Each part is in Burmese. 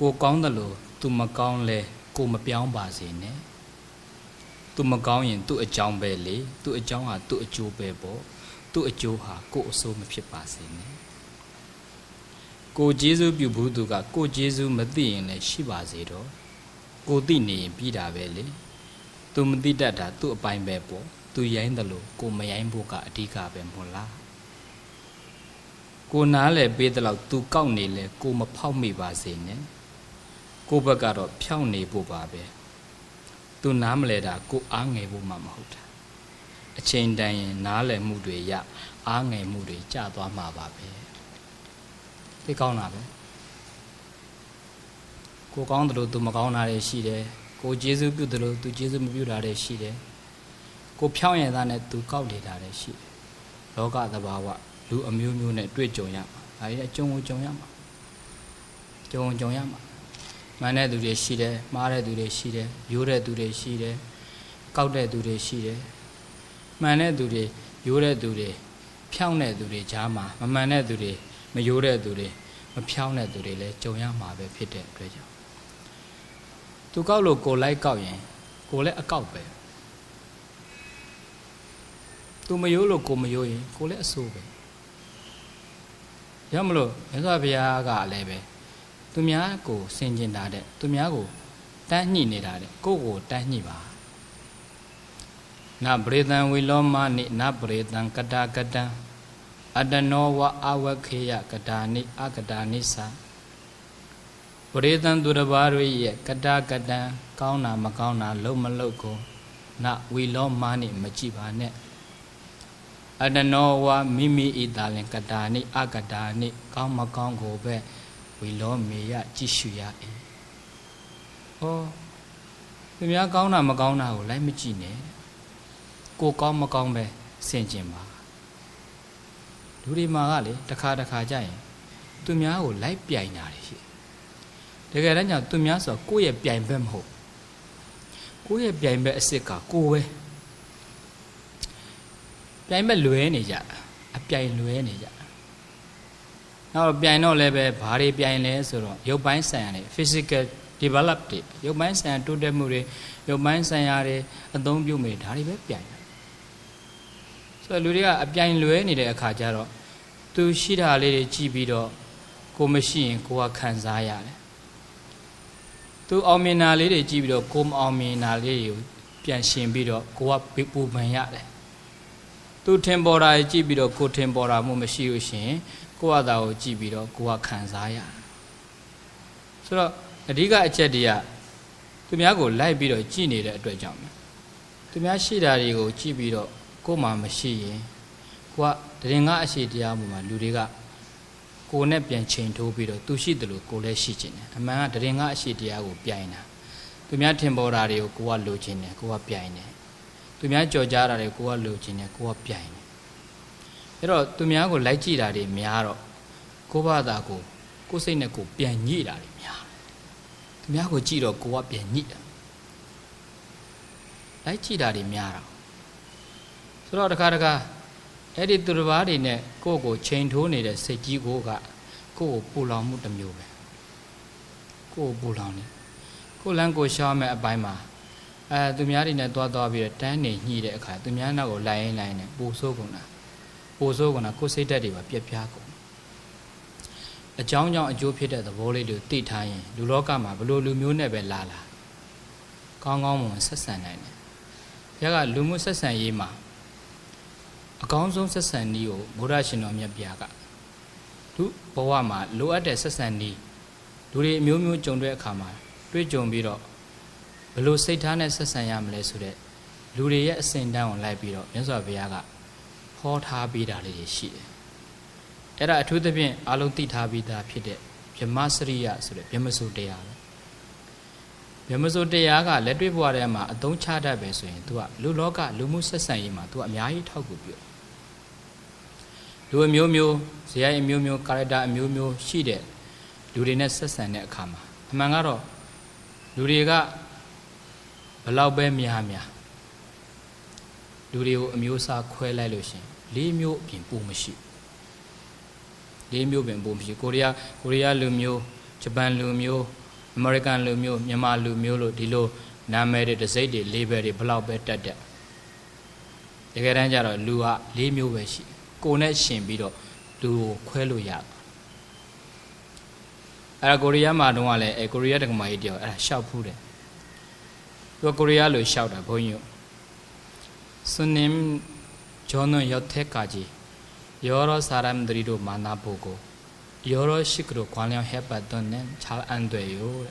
ကိုကောင်းတယ်လို့ तू မကောင်းလဲကိုမပြောင်းပါစေနဲ့ तू မကောင်းရင် तू အကြောင်းပဲလေ तू အကြောင်းဟာ तू အကျိုးပဲပေါ့ तू အကျိုးဟာကိုအဆိုးမဖြစ်ပါစေနဲ့ကိုဂျေဇုပြုဘူးသူကကိုဂျေဇုမသိရင်လည်းရှိပါစေတော့ကိုသိနေရင်ပြီးတာပဲလေ तू မသိတတ်တာ तू အပိုင်ပဲပေါ့ तू ရိုင်းတယ်လို့ကိုမရိုင်းဖို့ကအဓိကပဲမဟုတ်လားကိုနားလေပေးတဲ့လောက် तू ကောက်နေလဲကိုမဖောက်မိပါစေနဲ့ ကိုဘက်ကတော့ဖြောင်းနေဖို့ပါပဲသူနားမလဲတာကိုအားငယ်ဖို့မှမဟုတ်တာအချိန်တန်ရင်နားလည်မှုတွေရအားငယ်မှုတွေကျသွားမှာပါပဲသိကောင်းတာပဲကိုကောင်းတယ်လို့သူမကောင်းတာတွေရှိတယ်ကိုကျေးဇူးပြုတယ်လို့သူကျေးဇူးမပြုတာတွေရှိတယ်ကိုဖြောင်းရတာနဲ့သူကောက်နေတာတွေရှိတယ်လောကသဘာဝလူအမျိုးမျိုးနဲ့တွေ့ကြုံရမှာဒါတွေအကျုံကိုကြုံရမှာကြုံကြုံရမှာ မှန်တဲ့သူတွေရှိတယ်မှားတဲ့သူတွေရှိတယ်ရိုးတဲ့သူတွေရှိတယ်ကောက်တဲ့သူတွေရှိတယ်မှန်တဲ့သူတွေရိုးတဲ့သူတွေဖြောင်းတဲ့သူတွေကြားမှာမမှန်တဲ့သူတွေမရိုးတဲ့သူတွေမဖြောင်းတဲ့သူတွေလည်းကြုံရမှာပဲဖြစ်တဲ့အတွက်ကြောင့်သူကောက်လို့ကိုလိုက်ကောက်ရင်ကိုလည်းအကောက်ပဲသူမရိုးလို့ကိုမရိုးရင်ကိုလည်းအဆိုးပဲရမလို့မြတ်စွာဘုရားကလည်းပဲ သူများကိုဆင်ကျင်တာတဲ့သူများကိုတန်းညှိနေတာတဲ့ကိုယ့်ကိုတန်းညှိပါနပရိသံဝိလောမနိနပရိသံကတာကတံအတနောဝအဝခေယကတာနိအကတာနိသပရိသံသူတစ်ပါးတို့ရဲ့ကတာကတံကောင်းတာမကောင်းတာလုံးမလုံးကိုနဝိလောမနိမကြည့်ပါနဲ့အတနောဝမိမိဤတာလင်ကတာနိအကတာနိကောင်းမကောင်းကိုပဲ ဝီလောမေယကြည့်ရှုရ၏ဟောသူများကောင်းတာမကောင်းတာကိုလိုက်မကြည့်နဲ့ကိုကောင်းမကောင်းပဲဆင်ကျင်ပါလူတွေမှာကလေတစ်ခါတစ်ခါကြရင်သူများကိုလိုက်ပြိုင်တာတွေရှိတကယ်တမ်းကျသူများဆိုကိုယ့်ရဲ့ပြိုင်ဘက်မဟုတ်ကိုယ့်ရဲ့ပြိုင်ဘက်အစ်စ်ကကိုယ်ပဲပြိုင်ဘက်လွဲနေကြအပြိုင်လွဲနေကြ နောက်ပြိုင်တော့လည်းပဲဘာတွေပြိုင်လဲဆိုတော့ရုပ်ပိုင်းဆိုင်ရာတွေ physical develop တွေရုပ်ပိုင်းဆိုင်ရာတိုးတက်မှုတွေရုပ်ပိုင်းဆိုင်ရာတွေအသုံးပြုမိဒါတွေပဲပြိုင်တာဆိုတော့လူတွေကအပြိုင်လွဲနေတဲ့အခါကျတော့သူရှိတာလေးတွေကြည့်ပြီးတော့ကိုမရှိရင်ကိုကခံစားရတယ်သူအောင်မြင်တာလေးတွေကြည့်ပြီးတော့ကိုမအောင်မြင်တာလေးတွေကိုပြန်ရှင်ပြီးတော့ကိုကပူပန်ရတယ်သူထင်ပေါ်တာကြည့်ပြီးတော့ကိုထင်ပေါ်တာမှမရှိလို့ရှိရင် ကိုယ့်အသာကိုကြည့်ပြီးတော့ကိုယ်ကခံစားရတယ်ဆိုတော့အဓိကအချက်တွေကသူများကိုလိုက်ပြီးတော့ကြည့်နေတဲ့အတွက်ကြောင့်သူများရှိတာတွေကိုကြည့်ပြီးတော့ကိုယ်မှမရှိရင်ကိုကတရင်ကအရှိတရားမှုမှာလူတွေကကိုယ်နဲ့ပြန်ချိန်ထိုးပြီးတော့သူရှိတယ်လို့ကိုယ်လည်းရှိကျင်တယ်အမှန်ကတရင်ကအရှိတရားကိုပြိုင်တာသူများထင်ပေါ်တာတွေကိုကိုကလိုချင်တယ်ကိုကပြိုင်တယ်သူများကြော်ကြားတာတွေကိုကလိုချင်တယ်ကိုကပြိုင်တယ် အဲ့တော့သူများကိုလိုက်ကြည့်တာတွေများတော့ကိုယ့်ဘာသာကိုကိုယ်စိတ်နဲ့ကိုယ်ပြန်ညှိတာတွေများသူများကိုကြည့်တော့ကိုကပြန်ညှိတာလိုက်ကြည့်တာတွေများတော့ဆိုတော့တခါတခါအဲ့ဒီသူတစ်ပါးတွေနဲ့ကိုယ့်ကိုချိန်ထိုးနေတဲ့စိတ်ကြီးကိုကကိုယ့်ကိုပူလောင်မှုတစ်မျိုးပဲကိုယ့်ကိုပူလောင်နေကိုယ်လန်းကိုရှောင်းမဲ့အပိုင်းမှာအဲသူများတွေနဲ့တွားသွားပြီးတော့တန်းနေညှိတဲ့အခါသူများနောက်ကိုလိုက်ရင်လိုက်နေပူဆိုးကုန်တာ ပိုဆိုးကုန်တာကိုယ်စိတ်ဓာတ်တွေပါပြက်ပြားကုန်အကြောင်းကြောင့်အကျိုးဖြစ်တဲ့သဘောလေးတွေသိထားရင်လူလောကမှာဘလို့လူမျိုးနဲ့ပဲလာလာကောင်းကောင်းမွန်ဆက်ဆံနိုင်တယ်။ဘုရားကလူမှုဆက်ဆံရေးမှာအကောင်းဆုံးဆက်ဆံနည်းကိုဘုရားရှင်တော်မြတ်ဘုရားကသူဘဝမှာလိုအပ်တဲ့ဆက်ဆံနည်းလူတွေအမျိုးမျိုးကြုံတဲ့အခါမှာတွေ့ကြုံပြီးတော့ဘလို့စိတ်ထားနဲ့ဆက်ဆံရမလဲဆိုတဲ့လူတွေရဲ့အစဉ်တန်းကိုလိုက်ပြီးတော့မြတ်စွာဘုရားက ဟောထားပေးတာလေးတွေရှိတယ်။အဲ့ဒါအထူးသဖြင့်အလုံးသိထားပြီးသားဖြစ်တဲ့ဗြဟ္မစရိယဆိုတဲ့ဗြဟ္မစုတရားပဲ။ဗြဟ္မစုတရားကလက်တွေ့ဘဝထဲမှာအသုံးချတတ်ပဲဆိုရင် तू ကလူလောကလူမှုဆက်ဆံရေးမှာ तू အများကြီးထောက်ကူပြု။လူအမျိုးမျိုးဇယိုင်းအမျိုးမျိုးကာရက်တာအမျိုးမျိုးရှိတဲ့လူတွေနဲ့ဆက်ဆံတဲ့အခါမှာအမှန်ကတော့လူတွေကဘလောက်ပဲများများလူတွေကိုအမျိုးအစားခွဲလိုက်လို့ရှင် လေးမျိုးအပြင်ပုံမရှိလေးမျိုးပင်ပုံမရှိကိုရီးယားကိုရီးယားလူမျိုးဂျပန်လူမျိုးအမေရိကန်လူမျိုးမြန်မာလူမျိုးလို့ဒီလိုနာမည်တွေတစိမ့်တွေလေးဘယ်တွေဘလောက်ပဲတက်တက်တကယ်တမ်းကျတော့လူက၄မျိုးပဲရှိကိုယ်နဲ့ရှင်ပြီးတော့လူကိုခွဲလို့ရအဲ့ဒါကိုရီးယားမှာတုန်းကလည်းအဲကိုရီးယားတက္ကမကြီးတယောက်အဲ့ဒါရှောက်ဖူးတယ်သူကကိုရီးယားလိုရှောက်တာဘုန်းကြီးစွန်နင် ဂျွန်နွန်ရောက်တဲ့ကာကြီးယောရောစာရမ်ဒရီတို့မာနာဖို့ကို 여러 식으로 관련해봤던 잘안 돼요.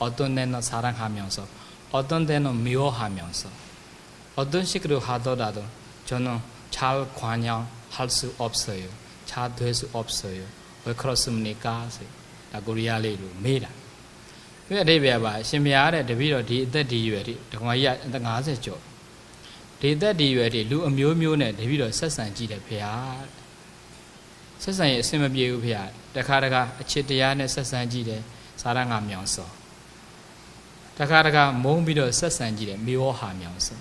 어떤 데는 사랑하면서 어떤 데는 미워하면서 어떤 식으로 하더라도 저는 잘 관여할 수 없어요. 잘 될 수 없어요. 왜 그렇습니까? 다 고리아리로 메라. ဒီအတိပ္ပယ်ပါရှင်ဘုရားတဲ့တပည့်တော်ဒီအသက်ဒီရွယ်ဒီဒကမကြီးကအသက်50ကျော် ဒီအသက်ဒီရွယ်ဒီလူအမျိုးမျိုးနဲ့တပည့်တော်ဆက်ဆံကြည့်တယ်ဘုရားဆက်ဆံရင်အဆင်မပြေဘူးဘုရားတခါတခါအချစ်တရားနဲ့ဆက်ဆံကြည့်တယ်စာရငါမြောင်စောတခါတခါမုန်းပြီးတော့ဆက်ဆံကြည့်တယ်မေဝဟာမြောင်စော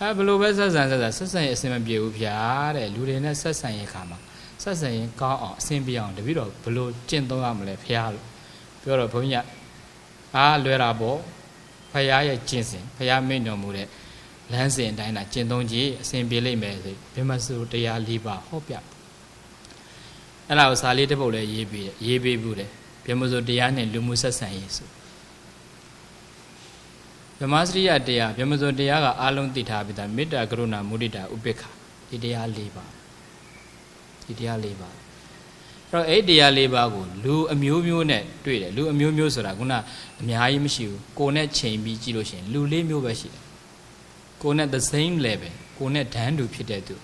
အဲဘလို့ပဲဆက်ဆံဆက်ဆံဆက်ဆံရင်အဆင်မပြေဘူးဘုရားတဲ့လူတွေနဲ့ဆက်ဆံရင်ခါမှာဆက်ဆံရင်ကောင်းအောင်အဆင်ပြေအောင်တပည့်တော်ဘလို့ကျင့်သုံးရမလဲဘုရားလို့ပြောတော့ဘုန်းကြီးကအားလွယ်တာပေါ့ဖရာရဲ့ကျင့်စဉ်ဖရာမိန့်တော်မူတဲ့ လမ်းစဉ်အတိုင်းသာကျင့်သုံးကြည့်အစဉ်ပြေလိမ့်မယ်ဆိုဘိမစုတရား၄ပါးဟောပြအဲ့ဒါကိုစာလေးတစ်ပုဒ်လည်းရေးပြီးတယ်ရေးပေးဘူးတယ်ဘိမစုတရားနဲ့လူမှုဆက်ဆံရေးဆိုဗမစရိယတရားဗြဟ္မစုတရားကအာလုံးသိထားပြီးသားမေတ္တာကရုဏာမုဒိတာဥပေက္ခဒီတရား၄ပါးဒီတရား၄ပါးတော့အဲ့တရား၄ပါးကိုလူအမျိုးမျိုးနဲ့တွေ့တယ်လူအမျိုးမျိုးဆိုတာခုနအများကြီးမရှိဘူးကိုယ်နဲ့ချိန်ပြီးကြည့်လို့ရှိရင်လူလေးမျိုးပဲရှိတယ် ကိုယ်နဲ့ the same level ကိုယ်နဲ့ဒန်းတူဖြစ်တဲ့သူ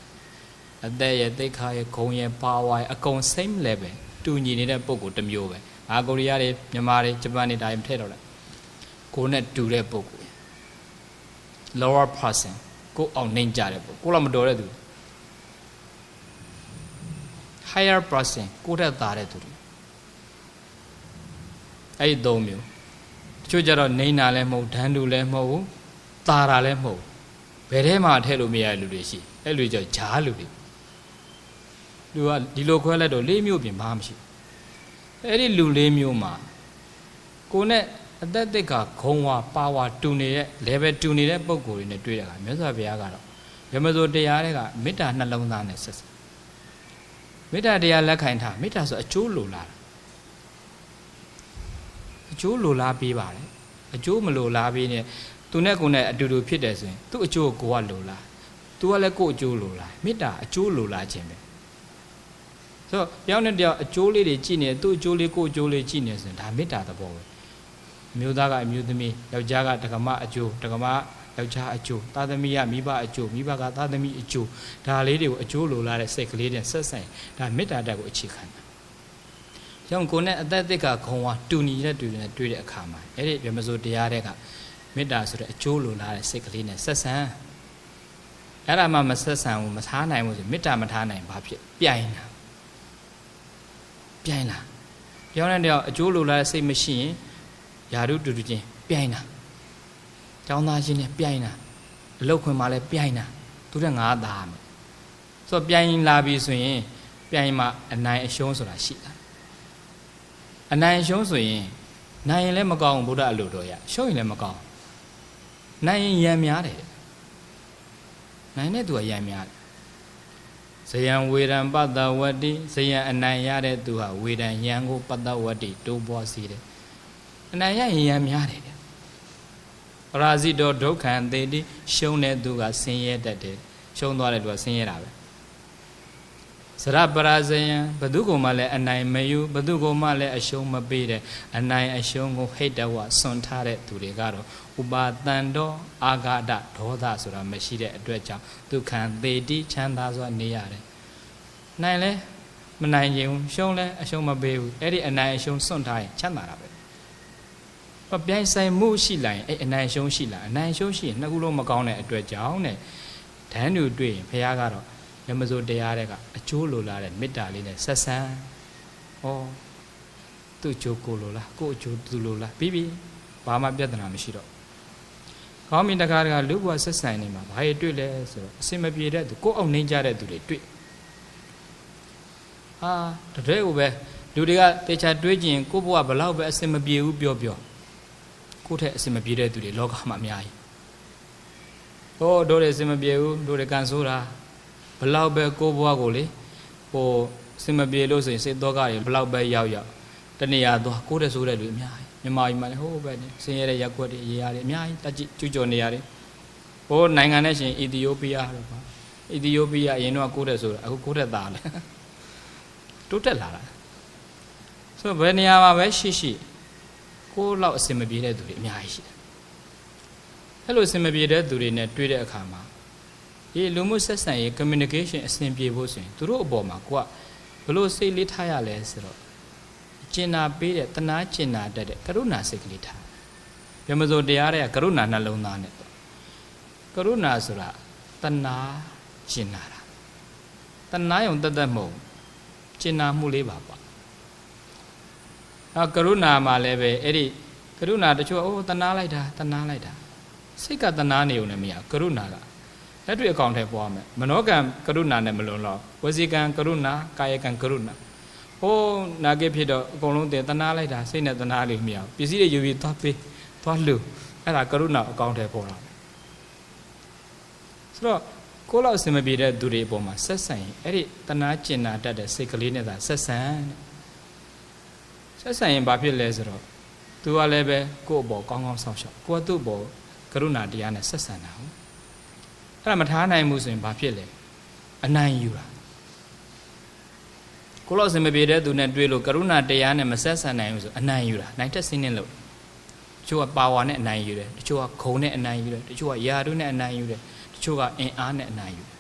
အသက်ရဲ့သိက္ခာရဲ့ဂုဏ်ရဲ့ power ရဲ့အကုန် same level တူညီနေတဲ့ပုံကိုတစ်မျိုးပဲငါကိုရီးယားတွေမြန်မာတွေဂျပန်တွေဒါရင်ထည့်တော့လားကိုယ်နဲ့တူတဲ့ပုံကို lower person ကိုအောင်နှိမ်ကြတဲ့ပုံကိုတော့မတော်တဲ့သူ higher person ကိုတက်သားတဲ့သူတွေအဲ့ဒီသုံးမျိုးတချို့ကြတော့နှိမ်တာလည်းမဟုတ်ဒန်းတူလည်းမဟုတ်တာတာလည်းမဟုတ်ဘ ယ်ထဲမှာထည့်လို့မရတဲ့လူတွေရှိအဲ့လူကြောင့်ဂျားလူတွေလူကဒီလိုခွဲလိုက်တော့လေးမျိုးပြင်ဘာမှမရှိအဲ့ဒီလူလေးမျိုးမှာကိုနဲ့အသက်သစ်ကဂုံဝါပါဝါတူနေတဲ့ level တူနေတဲ့ပုံကိုယ်တွေနဲ့တွေ့ရတာမြတ်စွာဘုရားကတော့ရမစိုးတရားတွေကမေတ္တာနှလုံးသားနဲ့ဆက်ဆက်မေတ္တာတရားလက်ခံထားမေတ္တာဆိုအကျိုးလိုလားအကျိုးလိုလားပေးပါတယ်အကျိုးမလိုလားပေးနေ သူနဲ့ကိုယ်နဲ့အတူတူဖြစ်တယ်ဆိုရင်သူ့အကျိုးကိုကလိုလားသူကလည်းကိုယ့်အကျိုးလိုလားမေတ္တာအကျိုးလိုလားခြင်းပဲဆိုတော့ပြောင်းတဲ့တယောက်အကျိုးလေးတွေကြည့်နေသူ့အကျိုးလေးကိုယ့်အကျိုးလေးကြည့်နေဆိုရင်ဒါမေတ္တာသဘောပဲမျိုးသားကအမျိုးသမီးယောက်ျားကတက္ကမအကျိုးတက္ကမယောက်ျားအကျိုးသားသမီးကမိဘအကျိုးမိဘကသားသမီးအကျိုးဒါလေးတွေကိုအကျိုးလိုလားတဲ့စိတ်ကလေးနဲ့ဆက်ဆိုင်ဒါမေတ္တာတက်ကိုအခြေခံတာကြောင့်ကိုယ်နဲ့အသက်အသစ်ကခုံဝါတူညီတဲ့တူနဲ့တွေ့တဲ့အခါမှာအဲ့ဒီဗြဟ္မစိုးတရားတွေက မေတ္တာဆိုတဲ့အကျိုးလိုလားတဲ့စိတ်ကလေးနဲ့ဆက်ဆံအဲ့ဒါမှမဆက်ဆံဘူးမထားနိုင်ဘူးဆိုမေတ္တာမထားနိုင်ဘာဖြစ်ပြိုင်တာပြိုင်လာပြောင်းတဲ့တယောက်အကျိုးလိုလားတဲ့စိတ်မရှိရင်ယာရုတူတူချင်းပြိုင်တာကျောင်းသားချင်းနဲ့ပြိုင်တာအလုတ်ခွင်မှာလည်းပြိုင်တာသူတဲ့ငါသားမယ်ဆိုတော့ပြိုင်လာပြီဆိုရင်ပြိုင်မှာအနိုင်အရှုံးဆိုတာရှိတာအနိုင်အရှုံးဆိုရင်နိုင်ရင်လည်းမကောင်းဘူးဗုဒ္ဓအလိုတော်ရရှုံးရင်လည်းမကောင်း နိုင်ရင်ရံများတယ်နိုင်တဲ့သူကရံများတယ်ဇယံဝေဒံပတ္တဝတ္တိဇယံအနိုင်ရတဲ့သူဟာဝေဒံယံကိုပတ္တဝတ္တိတိုးပွားစေတယ်အနိုင်ရရင်ရံများတယ်တဲ့ပရာဇိတောဒုက္ခံသေတိရှုံးတဲ့သူကဆင်းရဲတတ်တယ်ရှုံးသွားတဲ့သူကဆင်းရဲတာပဲ စရပရာဇယံဘသူကမှလည်းအနိုင်မယူဘသူကမှလည်းအရှုံးမပေးတဲ့အနိုင်အရှုံးကိုဟိတ်တဝစွန့်ထားတဲ့သူတွေကတော့ဥပါတန်တော်အာဂါဒဒေါသဆိုတာမရှိတဲ့အတွက်ကြောင့်ဒုက္ခံသေတိချမ်းသာစွာနေရတယ်နိုင်လဲမနိုင်ရင်ရှုံးလဲအရှုံးမပေးဘူးအဲ့ဒီအနိုင်အရှုံးစွန့်ထားရင်ချမ်းသာတာပဲပြိုင်ဆိုင်မှုရှိလာရင်အဲ့အနိုင်ရှုံးရှိလာအနိုင်ရှုံးရှိရင်နှစ်ခုလုံးမကောင်းတဲ့အတွက်ကြောင့်တဲ့ဒန်းတူတွေ့ရင်ဘုရားကတော့ ရမစိုးတရားတွေကအကျိုးလိုလားတဲ့မေတ္တာလေးနဲ့ဆက်ဆံဩသူ့အကျိုးကိုလိုလားကို့အကျိုးသူလိုလားပြီးပြီဘာမှပြဿနာမရှိတော့ကောင်းပြီတခါတခါလူဘဝဆက်ဆံနေမှာဘာတွေတွေ့လဲဆိုတော့အစင်မပြေတဲ့သူကိုယ့်အောင်နှိမ့်ကြတဲ့သူတွေတွေ့အာတကယ်ကိုပဲလူတွေကတေချာတွေးကြည့်ရင်ကိုယ့်ဘဝဘလောက်ပဲအစင်မပြေဘူးပြောပြောကိုယ့်ထက်အစင်မပြေတဲ့သူတွေလောကမှာအများကြီးဟောတို့တွေအစင်မပြေဘူးတို့တွေကန်ဆိုးတာဘ လောက်ပဲကိုယ့်ဘဝကိုလေဟိုအစင်မပြေလို့ဆိုရင်စိတ်တော့ကတွေဘလောက်ပဲရောက်ရောက်တနေရာသွားကိုယ့်တဲ့ဆိုးတဲ့လူအများကြီးမြန်မာပြည်မှာလည်းဟိုးပဲနေဆင်းရဲတဲ့ရက်ွက်တွေရေရတယ်အများကြီးတက်ကြည့်ကျူးကျော်နေရတယ်ဟိုနိုင်ငံနဲ့ရှင်အီသီယိုးပီးယားလို့ပါအီသီယိုးပီးယားအရင်တော့ကိုယ့်တဲ့ဆိုတာအခုကိုယ့်တဲ့သားလေတိုးတက်လာတာဆိုတော့ဘယ်နေရာမှာပဲရှိရှိကိုယ်လောက်အစင်မပြေတဲ့သူတွေအများကြီးရှိတယ်အဲ့လိုအစင်မပြေတဲ့သူတွေနဲ့တွေ့တဲ့အခါမှာ ဒီလူမှုဆက်ဆံရေး communication အဆင်ပြေဖို့ဆိုရင်သူတို့အပေါ်မှာကိုကဘလို့စိတ်လေးထားရလဲဆိုတော့ကျင်နာပေးတဲ့တနာကျင်နာတတ်တဲ့ကရုဏာစိတ်ကလေးထားပြမစိုးတရားတဲ့ကရုဏာနှလုံးသားနဲ့ကရုဏာဆိုတာတနာကျင်နာတာတနာယုံတတ်တတ်မဟုတ်ကျင်နာမှုလေးပါပါအဲကရုဏာမှာလည်းပဲအဲ့ဒီကရုဏာတချို့အိုးတနာလိုက်တာတနာလိုက်တာစိတ်ကတနာနေုံနဲ့မရကရုဏာက လက်တွေ့အကောင့်ထဲပေါ်ရမယ်မနောကံကရုဏာနဲ့မလွန်တော့ဝစီကံကရုဏာကာယကံကရုဏာဟိုးနာကိဖြစ်တော့အကုန်လုံးတင်တနာလိုက်တာစိတ်နဲ့တနာလေးမရပစ္စည်းတွေယူပြီးသွားပေးသွားလှူအဲ့ဒါကရုဏာအကောင့်ထဲပေါ်တာဆိုတော့ကိုယ့်လောက်အစင်မပြေတဲ့သူတွေအပေါ်မှာဆက်ဆံရင်အဲ့ဒီတနာကျင်နာတတ်တဲ့စိတ်ကလေးနဲ့သာဆက်ဆံတဲ့ဆက်ဆံရင်ဘာဖြစ်လဲဆိုတော့သူကလည်းပဲကိုယ့်အပေါ်ကောင်းကောင်းဆောက်ရှောက်ကိုယ်ကသူ့အပေါ်ကရုဏာတရားနဲ့ဆက်ဆံတာဟုတ် အဲ့ဒါမထားနိုင်ဘူးဆိုရင်ဘာဖြစ်လဲအနိုင်ယူတာကိုလောက်စင်မပြေတဲ့သူနဲ့တွေ့လို့ကရုဏာတရားနဲ့မဆက်ဆံနိုင်ဘူးဆိုအနိုင်ယူတာနိုင်တက်စင်းနေလို့တချို့ကပါဝါနဲ့အနိုင်ယူတယ်တချို့ကခုံနဲ့အနိုင်ယူတယ်တချို့ကယာတို့နဲ့အနိုင်ယူတယ်တချို့ကအင်အားနဲ့အနိုင်ယူတယ်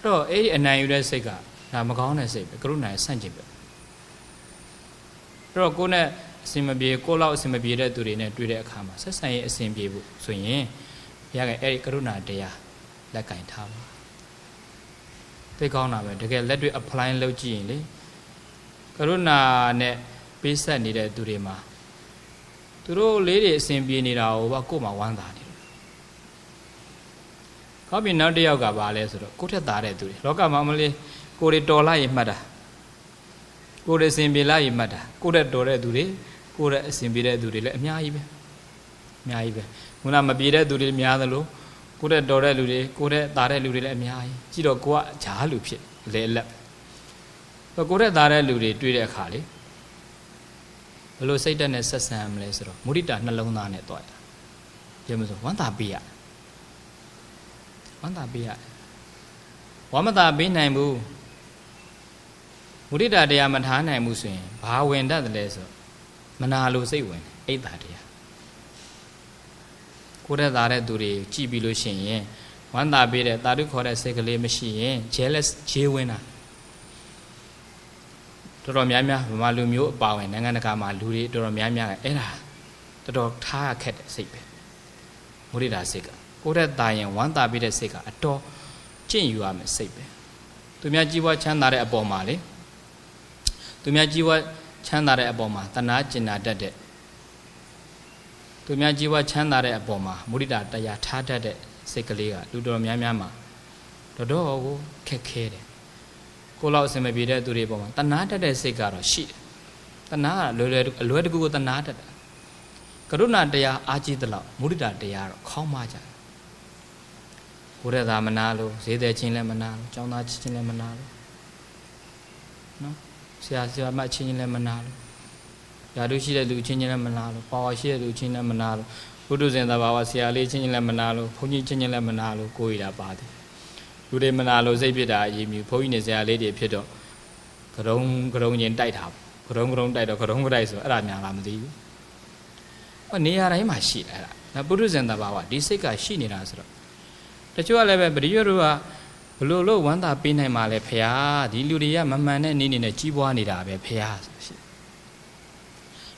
အဲ့တော့အဲ့ဒီအနိုင်ယူတဲ့စိတ်ကဒါမကောင်းတဲ့စိတ်ပဲကရုဏာရဲ့ဆန့်ကျင်ပဲအဲ့တော့ကိုယ်နဲ့အစင်မပြေကိုလောက်အစင်မပြေတဲ့သူတွေနဲ့တွေ့တဲ့အခါမှာဆက်ဆံရေးအစင်ပြေဖို့ဆိုရင် ဘုရားကအဲ့ဒီကရုဏာတရားလက်ကင်ထားပါသိကောင်းတာပဲတကယ်လက်တွေ့ apply လုပ်ကြည့်ရင်လေကရုဏာနဲ့ပေးဆက်နေတဲ့သူတွေမှာသူတို့လေးတွေအစဉ်ပြေနေတာဟိုကကို့မှာဝမ်းသာနေတယ်။ဟောပြီနောက်တစ်ယောက်ကဘာလဲဆိုတော့ကိုယ့်ထက်သားတဲ့သူတွေလောကမှာမလေးကိုယ်တွေတော်လိုက်ရင်မှတ်တာကိုယ်တွေအစဉ်ပြေလိုက်ရင်မှတ်တာကိုယ့်ထက်တော်တဲ့သူတွေကိုယ့်ရဲ့အစဉ်ပြေတဲ့သူတွေလည်းအများကြီးပဲအများကြီးပဲ ခုနမပြေတဲ့သူတွေများသလိုကိုယ့်တဲ့တော်တဲ့လူတွေကိုယ့်တဲ့သားတဲ့လူတွေလည်းအများကြီးကြည့်တော့ကိုကဂျားလူဖြစ်လဲလက်ပဲကိုယ့်တဲ့သားတဲ့လူတွေတွေ့တဲ့အခါလေဘယ်လိုစိတ်ဓာတ်နဲ့ဆက်ဆံမလဲဆိုတော့မုဒိတာနှလုံးသားနဲ့တွားတာပြောမလို့ဝမ်းသာပေးရဝမ်းသာပေးရဝမ်းမသာပေးနိုင်ဘူးမုဒိတာတရားမထားနိုင်ဘူးဆိုရင်ဘာဝင်တတ်တယ်လဲဆိုမနာလိုစိတ်ဝင်အိတ်တာတရား ကိုယ်တဲ့သားတဲ့သူတွေကြည်ပြီးလို့ရှိရင်ဝမ်းသာပေးတဲ့တာတုခေါ်တဲ့စိတ်ကလေးမရှိရင် jealous ဂျေးဝင်တာတော်တော်များများဗမာလူမျိုးအပါဝင်နိုင်ငံတကာမှာလူတွေတော်တော်များများအဲ့ဒါတော်တော်ထားခက်တဲ့စိတ်ပဲမုဒိတာစိတ်ကကိုယ်တဲ့သားရင်ဝမ်းသာပေးတဲ့စိတ်ကအတော်ကျင့်ယူရမယ်စိတ်ပဲသူများကြီးပွားချမ်းသာတဲ့အပေါ်မှာလေသူများကြီးပွားချမ်းသာတဲ့အပေါ်မှာတနာကျင်နာတတ်တဲ့ သူများကြီးပွားချမ်းသာတဲ့အပေါ်မှာမုဒိတာတရားထားတတ်တဲ့စိတ်ကလေးကလူတော်များများမှာတော်တော်ကိုခက်ခဲတယ်ကိုလောက်အစင်မပြေတဲ့သူတွေပေါ်မှာတနာတတ်တဲ့စိတ်ကတော့ရှိတယ်တနာကလွယ်လွယ်အလွယ်တကူကိုတနာတတ်တယ်ကရုဏာတရားအားကြီးသလောက်မုဒိတာတရားတော့ခေါင်းမကြတယ်ကိုရသာမနာလို့ဈေးသည်ချင်းလည်းမနာလို့ကျောင်းသားချင်းလည်းမနာလို့နော်ဆရာဆရာမချင်းချင်းလည်းမနာလို့ ယာတို့ရှိတဲ့လူချင်းချင်းလည်းမနာလို့ပါဝါရှိတဲ့လူချင်းလည်းမနာလို့ဘုဒ္ဓဇင်သာဘာဝဆရာလေးချင်းချင်းလည်းမနာလို့ဘုန်းကြီးချင်းချင်းလည်းမနာလို့ကိုယ်ရတာပါတယ်လူတွေမနာလို့စိတ်ဖြစ်တာအရေးမြူဘုန်းကြီးနေဆရာလေးတွေဖြစ်တော့ကရုံကရုံချင်းတိုက်တာကရုံကရုံတိုက်တော့ကရုံကတိုက်ဆိုအဲ့ဒါများလားမသိဘူးဟောနေရာတိုင်းမှာရှိတယ်အဲ့ဒါဘုဒ္ဓဇင်သာဘာဝဒီစိတ်ကရှိနေတာဆိုတော့တချို့ကလည်းပဲပရိယတ်တို့ကဘလို့လို့ဝမ်းသာပေးနိုင်မှာလဲဖရာဒီလူတွေကမမှန်တဲ့နည်းနေနဲ့ကြီးပွားနေတာပဲဖရာဆိုရှိ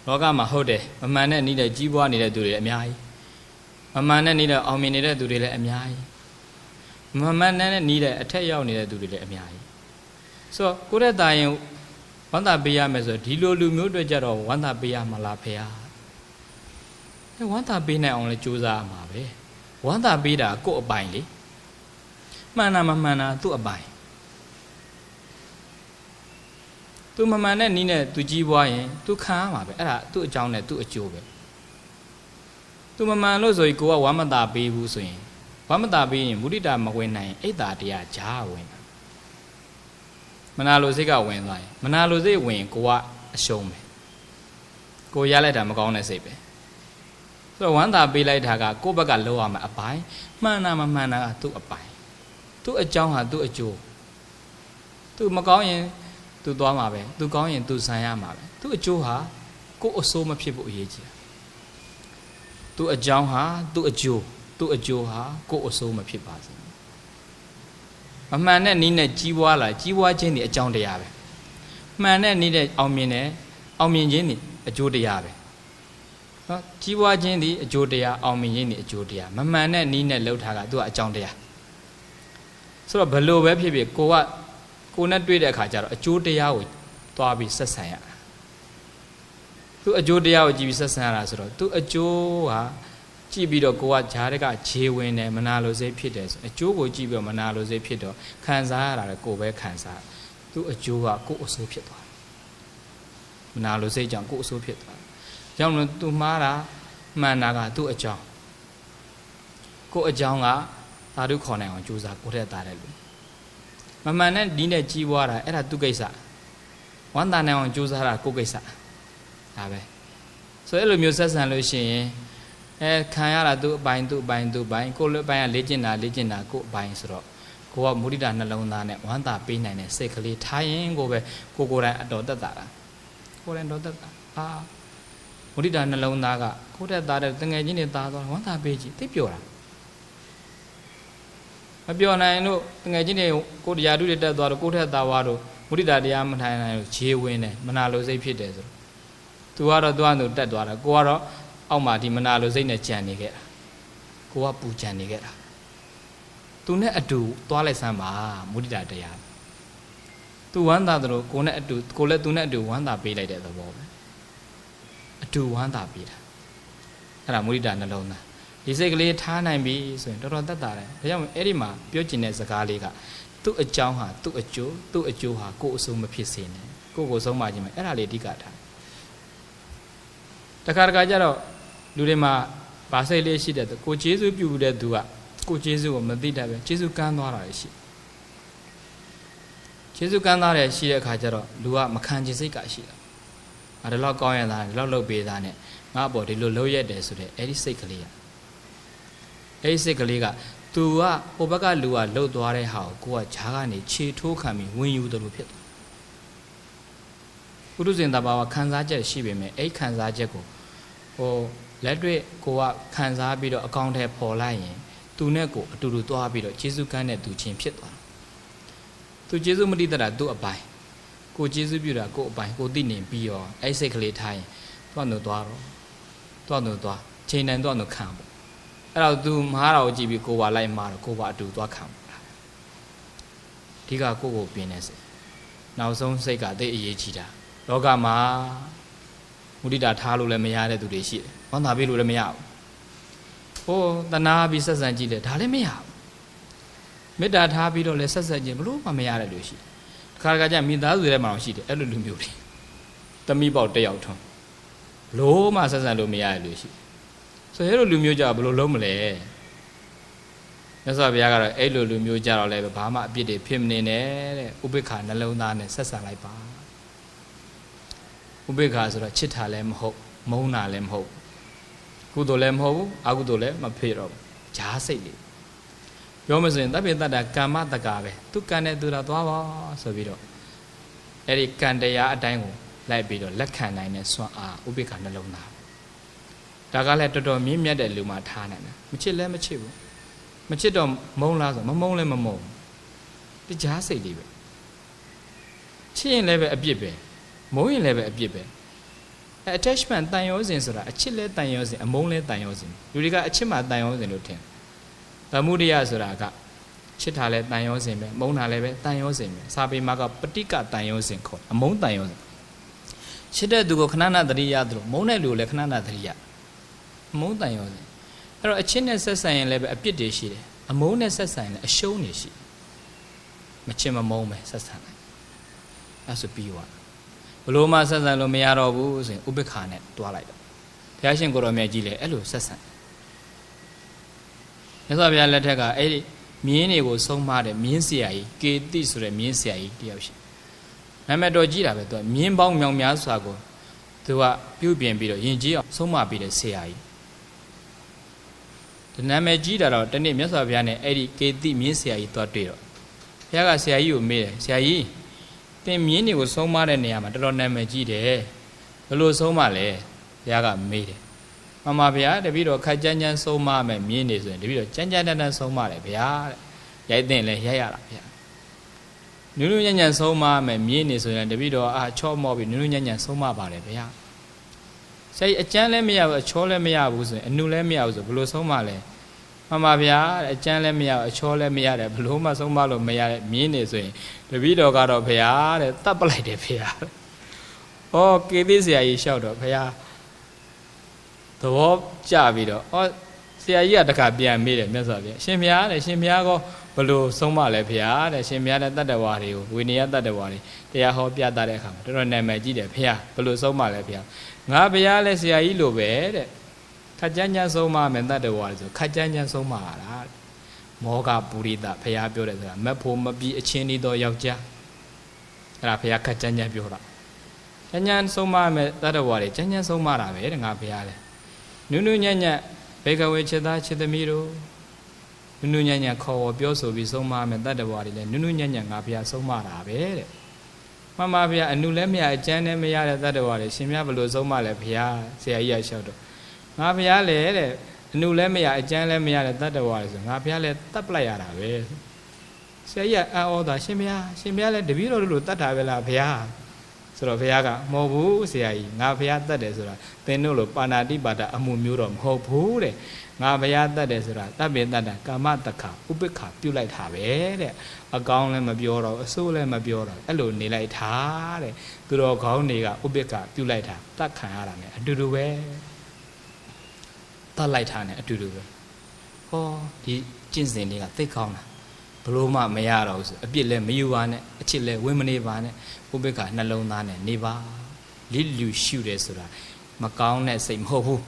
လောကမှာဟုတ်တယ်မမှန်တဲ့နည်းနဲ့ကြီးပွားနေတဲ့သူတွေအများကြီးမမှန်တဲ့နည်းနဲ့အောင်မြင်နေတဲ့သူတွေလည်းအများကြီးမမှန်တဲ့နည်းနဲ့အထက်ရောက်နေတဲ့သူတွေလည်းအများကြီးဆိုတော့ကိုယ့်ရဲ့တာရင်ဝမ်းသာပေးရမယ်ဆိုဒီလိုလူမျိုးတွေကြတော့ဝမ်းသာပေးရမှာလားဖရာအဲဝမ်းသာပေးနိုင်အောင်လဲကြိုးစားရမှာပဲဝမ်းသာပေးတာကိုယ့်အပိုင်လေမှန်တာမမှန်တာသူ့အပိုင် သူမမှန်တဲ့နီးနဲ့သူကြီးပွားရင်သူခံရမှာပဲအဲ့ဒါသူ့အကြောင်းနဲ့သူ့အကျိုးပဲသူမမှန်လို့ဆိုရင်ကိုကဝမ်းမသာပေးဘူးဆိုရင်ဝမ်းမသာပေးရင်မုဒိတာမဝင်နိုင်ရင်အိတ်တာတရားဂျားဝင်တာမနာလိုစိတ်ကဝင်သွားရင်မနာလိုစိတ်ဝင်ရင်ကိုကအရှုံးပဲကိုရလိုက်တာမကောင်းတဲ့စိတ်ပဲဆိုတော့ဝမ်းသာပေးလိုက်တာကကိုယ့်ဘက်ကလောက်ရမှာအပိုင်းမှန်တာမမှန်တာကသူ့အပိုင်းသူ့အကြောင်းဟာသူ့အကျိုးသူမကောင်းရင် သူသွားမှာပဲသူကောင်းရင်သူဆန်ရမှာပဲသူ့အကျိုးဟာကိုယ်အဆိုးမဖြစ်ဖို့အရေးကြီးတယ်သူ့အကြောင်းဟာသူ့အကျိုးသူ့အကျိုးဟာကိုယ်အဆိုးမဖြစ်ပါစေမမှန်တဲ့နည်းနဲ့ကြီးပွားလာကြီးပွားခြင်းဒီအကြောင်းတရားပဲမှန်တဲ့နည်းနဲ့အောင်မြင်တယ်အောင်မြင်ခြင်းဒီအကျိုးတရားပဲနော်ကြီးပွားခြင်းဒီအကျိုးတရားအောင်မြင်ခြင်းဒီအကျိုးတရားမမှန်တဲ့နည်းနဲ့လှုပ်ထားတာသူကအကြောင်းတရားဆိုတော့ဘယ်လိုပဲဖြစ်ဖြစ်ကိုက ကိုနဲ့တွေ့တဲ့အခါကျတော့အကျိုးတရားကိုသွားပြီးဆက်ဆံရတာသူအကျိုးတရားကိုကြည့်ပြီးဆက်ဆံရတာဆိုတော့သူအကျိုးဟာကြည့်ပြီးတော့ကိုကဂျားတကခြေဝင်တယ်မနာလိုစိတ်ဖြစ်တယ်ဆိုအကျိုးကိုကြည့်ပြီးတော့မနာလိုစိတ်ဖြစ်တော့ခံစားရတာလည်းကိုပဲခံစားသူအကျိုးကကိုအဆိုးဖြစ်သွားတယ်မနာလိုစိတ်ကြောင့်ကိုအဆိုးဖြစ်သွားတယ်ကြောင့်လို့သူမှားတာမှန်တာကသူ့အကြောင်းကိုအကြောင်းကသာဓုခေါ်နိုင်အောင်ကြိုးစားကိုထက်သားတယ်လို့ မမှန်တဲ့ဒီနဲ့ကြီးပွားတာအဲ့ဒါသူကိစ္စဝမ်းသာနိုင်အောင်ကြိုးစားတာကိုကိစ္စဒါပဲဆိုအဲ့လိုမျိုးဆက်ဆံလို့ရှိရင်အဲခံရတာသူ့အပိုင်းသူ့အပိုင်းသူ့အပိုင်းကိုလည်းအပိုင်းကလေ့ကျင့်တာလေ့ကျင့်တာကို့အပိုင်းဆိုတော့ကိုကမုဒိတာနှလုံးသားနဲ့ဝမ်းသာပေးနိုင်တဲ့စိတ်ကလေးထားရင်ကိုပဲကိုကိုယ်တိုင်အတော်တက်တာလားကိုယ်တိုင်တော်တက်တာအာမုဒိတာနှလုံးသားကကိုယ်တက်သားတဲ့တငယ်ချင်းတွေသားသွားဝမ်းသာပေးကြည့်သိပြောတာ မပြောနိုင်လို့တငယ်ချင်းတွေကိုတရားဓုတွေတက်သွားတော့ကိုယ်ထက်သားသွားတော့မုဒိတာတရားမထိုင်နိုင်လို့ခြေဝင်တယ်မနာလိုစိတ်ဖြစ်တယ်ဆိုတော့သူကတော့သူ့အတူတက်သွားတာကိုကတော့အောက်မှာဒီမနာလိုစိတ်နဲ့ကြံနေခဲ့တာကိုကပူကြံနေခဲ့တာသူနဲ့အတူသွားလိုက်စမ်းပါမုဒိတာတရားသူဝမ်းသာသလိုကိုနဲ့အတူကိုလည်းသူနဲ့အတူဝမ်းသာပေးလိုက်တဲ့သဘောပဲအတူဝမ်းသာပေးတာအဲ့ဒါမုဒိတာနှလုံးသား ဒီစိတ်ကလေးထားနိုင်ပြီဆိုရင်တော်တော်သက်သာတယ်ဒါကြောင့်အဲ့ဒီမှာပြောကျင်တဲ့စကားလေးကသူ့အကြောင်းဟာသူ့အကျိုးသူ့အကျိုးဟာကိုယ်အစိုးမဖြစ်စေနဲ့ကိုယ်ကိုဆုံးမခြင်းပဲအဲ့ဒါလေးအဓိကထားတခါတခါကျတော့လူတွေမှာဗာစိတ်လေးရှိတဲ့ကိုကျေးဇူးပြုတဲ့သူကကိုကျေးဇူးကိုမသိတတ်ပဲကျေးဇူးကမ်းသွားတာရှိကျေးဇူးကမ်းသွားတယ်ရှိတဲ့အခါကျတော့လူကမခံချင်စိတ်ကရှိတာအဲဒါတော့ကောင်းရတာဒီလောက်လုပ်ပေးတာနဲ့ငါ့ဘော်ဒီလိုလုပ်ရက်တယ်ဆိုတဲ့အဲ့ဒီစိတ်ကလေးက အဲ့ဒီစိတ်ကလေးက तू ကဟိုဘက်ကလူကလှုပ်သွားတဲ့ဟာကိုကိုကဂျားကနေခြေထိုးခံပြီးဝင်ယူတယ်လို့ဖြစ်တယ်ပုရုဇဉ်တဘာဝခံစားချက်ရှိပေမဲ့အဲ့ခံစားချက်ကိုဟိုလက်တွေ့ကိုကခံစားပြီးတော့အကောင့်ထဲပေါ်လိုက်ရင်သူနဲ့ကိုအတူတူသွားပြီးတော့ဂျေစုကန်းနဲ့သူချင်းဖြစ်သွားသူဂျေစုမတိတတာသူ့အပိုင်းကိုဂျေစုပြုတာကိုအပိုင်းကိုသိနေပြီးရောအဲ့စိတ်ကလေးထားရင်သွားတော့သွားတော့သွားတော့သွားချိန်တိုင်းသွားတော့ခံပေါ့ အဲ့တော့သူမားတာကိုကြည့်ပြီးကိုပါလိုက်မာတော့ကိုပါအတူသွားခံပေါ့အဓိကကိုကိုပြင်းနေစေနောက်ဆုံးစိတ်ကတိတ်အရေးကြီးတာလောကမှာမုဒိတာထားလို့လည်းမရတဲ့သူတွေရှိတယ်။ဝမ်းသာပေးလို့လည်းမရဘူး။ဟိုတနာပြီးဆက်ဆံကြည့်တယ်ဒါလည်းမရဘူး။မေတ္တာထားပြီးတော့လည်းဆက်ဆက်ခြင်းဘလို့မှမရတဲ့လူရှိတယ်။တစ်ခါတခါကျမိသားစုထဲမှာတော့ရှိတယ်အဲ့လိုလူမျိုးတွေ။တမိပေါက်တစ်ယောက်ထုံးဘလို့မှဆက်ဆံလို့မရတဲ့လူရှိတယ်။ ဆိုရဲလိုလူမျိုးကြဘလို့လုံးမလဲ။မြတ်စွာဘုရားကတော့အဲ့လိုလူမျိုးကြတော့လည်းဘာမှအပြစ်တွေဖြစ်မနေနဲ့တဲ့ဥပိ္ပခာနှလုံးသားနဲ့ဆက်ဆံလိုက်ပါဥပိ္ပခာဆိုတော့ချစ်တာလည်းမဟုတ်မုန်းတာလည်းမဟုတ်ကုသိုလ်လည်းမဟုတ်ဘူးအကုသိုလ်လည်းမဖြစ်တော့ဘူးဂျားစိတ်လေးပြောမစရင်တပ်ပိတ္တကာမတကာပဲသူကံတဲ့သူတော့သွားပါဆိုပြီးတော့အဲ့ဒီကံတရားအတိုင်းကိုလိုက်ပြီးတော့လက်ခံနိုင်တဲ့စွမ်းအားဥပိ္ပခာနှလုံးသား ဒါကလည်းတော်တော်မြင့်မြတ်တဲ့လူမှထားနိုင်တယ်မချစ်လည်းမချစ်ဘူးမချစ်တော့မုန်းလားဆိုမမုန်းလည်းမမုန်းဒီဂျားစိတ်လေးပဲချစ်ရင်လည်းပဲအပြစ်ပဲမုန်းရင်လည်းပဲအပြစ်ပဲအဲ attachment တန်ရောစဉ်ဆိုတာအချစ်လဲတန်ရောစဉ်အမုန်းလဲတန်ရောစဉ်လူတွေကအချစ်မှတန်ရောစဉ်လို့ထင်ဗမှုရိယဆိုတာကချစ်တာလဲတန်ရောစဉ်ပဲမုန်းတာလဲပဲတန်ရောစဉ်ပဲစာပေမှာကပဋိကတန်ရောစဉ်ခေါ်အမုန်းတန်ရောစဉ်ချစ်တဲ့သူကိုခဏနာတရိယသလိုမုန်းတဲ့လူကိုလည်းခဏနာတရိယ အမုန်းတန်ရောစဉ်အဲ့တော့အချစ်နဲ့ဆက်ဆံရင်လည်းပဲအပြစ်တွေရှိတယ်အမုန်းနဲ့ဆက်ဆံရင်လည်းအရှုံးတွေရှိမချစ်မမုန်းပဲဆက်ဆံတယ်အဲ့ဆိုပြီးသွားဘလို့မှဆက်ဆံလို့မရတော့ဘူးဆိုရင်ဥပိ္ပခာနဲ့တွားလိုက်တော့ဘုရားရှင်ကိုရောမြတ်ကြီးလည်းအဲ့လိုဆက်ဆံမြတ်စွာဘုရားလက်ထက်ကအဲ့ဒီမြင်းတွေကိုဆုံးမတဲ့မြင်းဆရာကြီးကေတိဆိုတဲ့မြင်းဆရာကြီးတယောက်ရှိနာမည်တော်ကြီးတာပဲသူကမြင်းပေါင်းမြောင်များစွာကိုသူကပြုပြင်ပြီးတော့ယဉ်ကျေးအောင်ဆုံးမပြီးတဲ့ဆရာကြီး ဒီနာမည်ကြီးတာတော့တနေ့မြတ်စွာဘုရားနဲ့အဲ့ဒီကေတိမြင်းဆရာကြီးသွားတွေ့တော့ဘုရားကဆရာကြီးကိုမေးတယ်ဆရာကြီးသင်မြင်းတွေကိုဆုံးမတဲ့နေရာမှာတော်တော်နာမည်ကြီးတယ်ဘယ်လိုဆုံးမလဲဘုရားကမေးတယ်မမဗျာတပည့်တော်ခက်ကြမ်းကြမ်းဆုံးမမယ်မြင်းနေဆိုရင်တပည့်တော်ကြမ်းကြမ်းတန်းတန်းဆုံးမတယ်ဗျာတဲ့ရိုက်တဲ့လဲရိုက်ရတာဗျာနုနုညံ့ညံ့ဆုံးမမယ်မြင်းနေဆိုရင်တပည့်တော်အာချော့မော့ပြီးနုနုညံ့ညံ့ဆုံးမပါတယ် ဗျာစိတ်အကျမ်းလည်းမရဘူးအချောလည်းမရဘူးဆိုရင်အနုလည်းမရဘူးဆိုဘယ်လိုဆုံးမလဲမမဗျာအကျမ်းလည်းမရဘူးအချောလည်းမရတယ်ဘလို့မှဆုံးမလို့မရတဲ့မြင်းနေဆိုရင်တပည့်တော်ကတော့ဗျာတဲ့တတ်ပလိုက်တယ်ဗျာဩကေသေးဆရာကြီးလျှောက်တော့ဗျာသဘောကျပြီးတော့ဩဆရာကြီးကတခါပြန်မေးတယ်မြတ်စွာဘုရားရှင်ဘုရားတဲ့ရှင်ဘုရားကောဘလို့ဆုံးမလဲဘုရားတဲ့ရှင်ဘုရားတဲ့တတ္တဝါတွေကိုဝိနည်းတတ္တဝါတွေတရားဟောပြတတ်တဲ့အခါမှာတော်တော်နာမည်ကြီးတယ်ဘုရားဘလို့ဆုံးမလဲဘုရား ငါဘုရားလဲဆရာကြီးလိုပဲတဲ့ခက်ကြမ်းကြမ်းဆုံးမမယ်တတ္တဝါတွေဆိုခက်ကြမ်းကြမ်းဆုံးမတာတဲ့မောဂပုရိသဘုရားပြောတယ်ဆိုတာမက်ဖို့မပြီးအချင်းဤသောယောက်ျားအဲ့ဒါဘုရားခက်ကြမ်းကြမ်းပြောတာကြမ်းကြမ်းဆုံးမမယ်တတ္တဝါတွေကြမ်းကြမ်းဆုံးမတာပဲတဲ့ငါဘုရားလဲနုနုညံ့ညံ့ဘေကဝေချစ်သားချစ်သမီးတို့နုနုညံ့ညံ့ခေါ်ဝေါ်ပြောဆိုပြီးဆုံးမမယ်တတ္တဝါတွေလည်းနုနုညံ့ညံ့ငါဘုရားဆုံးမတာပဲတဲ့ မမဘုရားအနုလည်းမရအကျမ်းလည်းမရတဲ့တတ္တဝါတွေရှင်မြတ်ဘလို့ဆုံးမလဲဘုရားဆရာကြီးရလျှောက်တော့ငါဘုရားလည်းတဲ့အနုလည်းမရအကျမ်းလည်းမရတဲ့တတ္တဝါတွေဆိုငါဘုရားလည်းတတ်ပလိုက်ရတာပဲဆရာကြီးကအံ့ဩတာရှင်ဘုရားရှင်ဘုရားလည်းတပည့်တော်တို့လိုတတ်တာပဲလားဘုရားဆိုတော့ဘုရားကမဟုတ်ဘူးဆရာကြီးငါဘုရားတတ်တယ်ဆိုတာသင်တို့လိုပါဏာတိပါဒအမှုမျိုးတော့မဟုတ်ဘူးတဲ့ ငါဘုရားတတ်တယ်ဆိုတာတပ်ပင်တတ်တာကာမတက္ခဥပိ္ပခပြုတ်လိုက်တာပဲတဲ့အကောင်းလည်းမပြောတော့အဆိုးလည်းမပြောတော့အဲ့လိုနေလိုက်တာတဲ့သူတော်ကောင်းတွေကဥပိ္ပခပြုတ်လိုက်တာတတ်ခံရတာ ਨੇ အတူတူပဲတတ်လိုက်တာ ਨੇ အတူတူပဲဟောဒီကျင့်စဉ်တွေကသိကောင်းတာဘလို့မှမရတော့ဘူးဆိုအပြစ်လည်းမယူပါနဲ့အချစ်လည်းဝင်မနေပါနဲ့ဥပိ္ပခနှလုံးသားနဲ့နေပါလိလူရှုတယ်ဆိုတာမကောင်းတဲ့စိတ်မဟုတ်ဘူး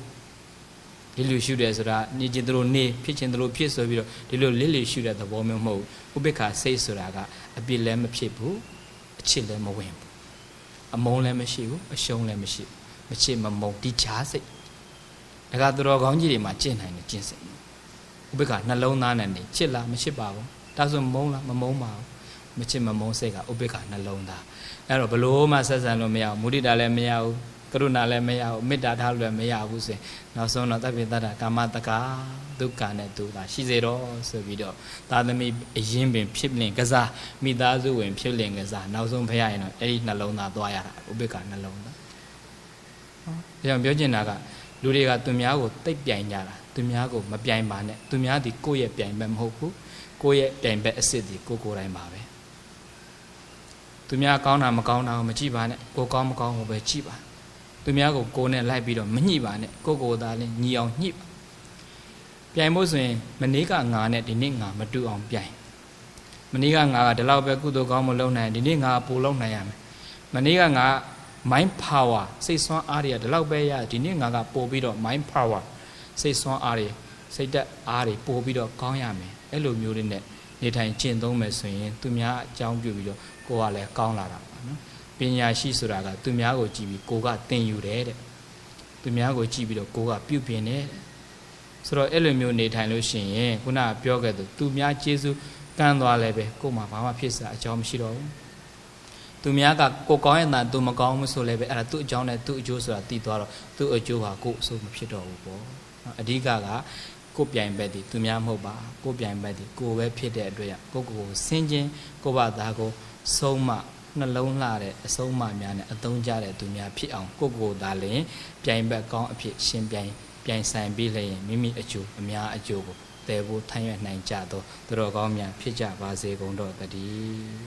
လိလူရှုတယ်ဆိုတာနေကျင်တို့နေဖြစ်ချင်တို့ဖြစ်ဆိုပြီးတော့ဒီလိုလိလူရှုတဲ့သဘောမျိုးမဟုတ်ဘူးဥပိ္ပခစိတ်ဆိုတာကအပြစ်လည်းမဖြစ်ဘူးအချစ်လည်းမဝင်ဘူးအမုန်းလည်းမရှိဘူးအရှုံးလည်းမရှိဘူးမချစ်မမုန်းဒီချားစိတ်ဒါကသူတော်ကောင်းကြီးတွေမှာကျင့်နိုင်တယ်ကျင့်စိတ်ဥပိ္ပခနှလုံးသားနဲ့နေချစ်လားမချစ်ပါဘူးဒါဆိုမုန်းလားမမုန်းပါဘူးမချစ်မမုန်းစိတ်ကဥပိ္ပခနှလုံးသားအဲ့တော့ဘလို့မှဆက်ဆံလို့မရဘူးမုဒိတာလည်းမရဘူး ကရုဏာလည်းမရဘူးမေတ္တာထားလို့လည်းမရဘူးဆိုရင်နောက်ဆုံးတော့တပိတ္တကာမတကာဒုက္ခနဲ့ဒုသာရှိစေတော့ဆိုပြီးတော့သာသမီအရင်ပင်ဖြစ်လင်ကစားမိသားစုဝင်ဖြစ်လင်ကစားနောက်ဆုံးဖရရင်တော့အဲ့ဒီနှလုံးသားသွားရတာဥပိ္ပခနှလုံးသားဟောဒါကြောင့်ပြောချင်တာကလူတွေကသူများကိုတိတ်ပြိုင်ကြတာသူများကိုမပြိုင်ပါနဲ့သူများဒီကိုယ့်ရဲ့ပြိုင်ဘက်မဟုတ်ဘူးကိုယ့်ရဲ့ပြိုင်ဘက်အစ်စ်ဒီကိုကိုယ်တိုင်ပါပဲသူများကောင်းတာမကောင်းတာကိုမကြည့်ပါနဲ့ကိုကောင်းမကောင်းကိုပဲကြည့်ပါ သူများကိုကိုယ်နဲ့လိုက်ပြီးတော့မညှိပါနဲ့ကိုကိုယ်သားလေးညီအောင်ညှိပါပြိုင်ဖို့ဆိုရင်မနေ့ကငါနဲ့ဒီနေ့ငါမတူအောင်ပြိုင်မနေ့ကငါကဒီလောက်ပဲကုသိုလ်ကောင်းမလုပ်နိုင်ဒီနေ့ငါပိုလုပ်နိုင်ရမယ်မနေ့ကငါ mind power စိတ်ဆွမ်းအားတွေကဒီလောက်ပဲရဒီနေ့ငါကပို့ပြီးတော့ mind power စိတ်ဆွမ်းအားတွေစိတ်သက်အားတွေပို့ပြီးတော့ကောင်းရမယ်အဲ့လိုမျိုးလေးနဲ့နေထိုင်ကျင့်သုံးမယ်ဆိုရင် သူများအကြောင်းပြုပြီးတော့ကိုယ်ကလည်းကောင်းလာတာပါနော် ပညာရှိဆိုတာကသူများကိုကြည့်ပြီးကိုကသင်ယူတယ်တဲ့သူများကိုကြည့်ပြီးတော့ကိုကပြုပြင်တယ်ဆိုတော့အဲ့လိုမျိုးနေထိုင်လို့ရှိရင်ခုနကပြောခဲ့သူသူများကျေးဇူးကမ်းသွားလဲပဲကို့မှာဘာမှဖြစ်စရာအကြောင်းမရှိတော့ဘူးသူများကကိုကောင်းရင်သာသူမကောင်းဘူးဆိုလဲပဲအဲ့ဒါသူ့အကြောင်းနဲ့သူ့အကျိုးဆိုတာတည်သွားတော့သူ့အကျိုးဟာကို့အဆိုးမဖြစ်တော့ဘူးပေါ့အဓိကကကိုပြိုင်ဘက်ဒီသူများမဟုတ်ပါကိုပြိုင်ဘက်ဒီကိုပဲဖြစ်တဲ့အတွက်ကိုကိုကိုစင်ချင်းကိုဘာသာကိုဆုံးမ နှလုံးလှတဲ့အဆုံးအမများနဲ့အသုံးကြတဲ့သူများဖြစ်အောင်ကိုကိုသာလျှင်ပြိုင်ဘက်ကောင်းအဖြစ်ရှင်ပြိုင်ပြိုင်ဆိုင်ပြီးလျင်မိမိအကျိုးအများအကျိုးကိုတည်ဖို့ထမ်းရွက်နိုင်ကြသောသူတော်ကောင်းများဖြစ်ကြပါစေကုန်တော့တည်း